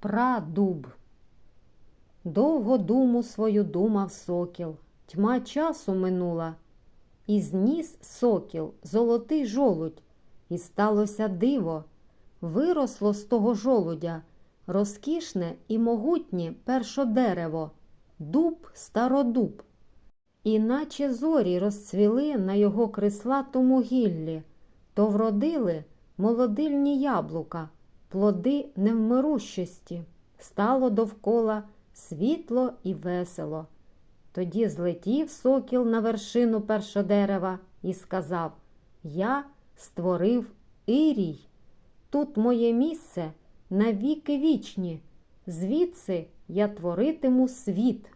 Прадуб. Довго думу свою думав сокіл, тьма часу минула, і зніс сокіл золотий жолудь, і сталося диво. Виросло з того жолудя розкішне і могутнє першодерево, дуб стародуб. Іначе зорі розцвіли на його крислатому гіллі, то вродили молодильні яблука, плоди невмирущості. Стало довкола світло і весело. Тоді злетів сокіл на вершину першодерева і сказав Я створив Ірій. Тут моє місце навіки вічні, звідси я творитиму світ.